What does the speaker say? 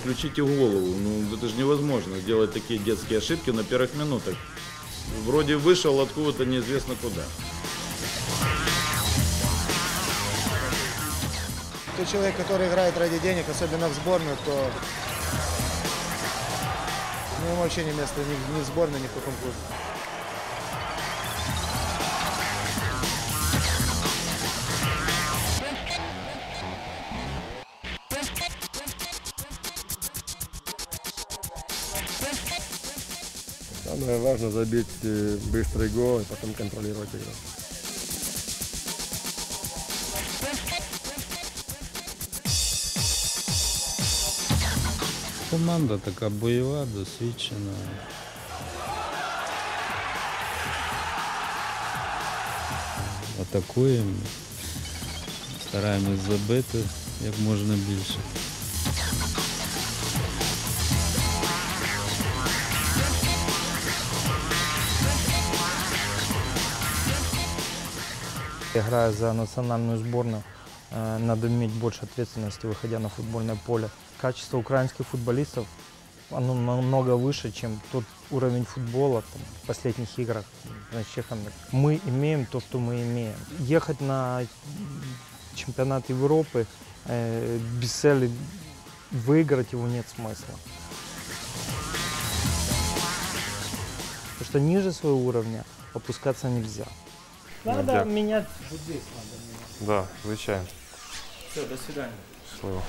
включите голову. Ну, это же невозможно делать такие детские ошибки на первых минутах. Вроде вышел откуда-то неизвестно куда. Тот человек, который играет ради денег, особенно в сборную, то ну, ему вообще не место ни, ни в сборной, ни в каком клубе. Самое важное забить э, быстрый гол и потом контролировать игру. Команда така бойова, досвідчена. Атакуємо, стараємось забити як можна більше. Играя за национальную сборную, э, надо иметь больше ответственности, выходя на футбольное поле. Качество украинских футболистов оно намного выше, чем тот уровень футбола там, в последних играх. Значит, Чехами. Мы имеем то, что мы имеем. Ехать на чемпионат Европы э, без цели выиграть его нет смысла. Потому что ниже своего уровня опускаться нельзя. Надо дякую. менять вот здесь надо менять. Да, звичайно. Все, до свидания. Щасливо.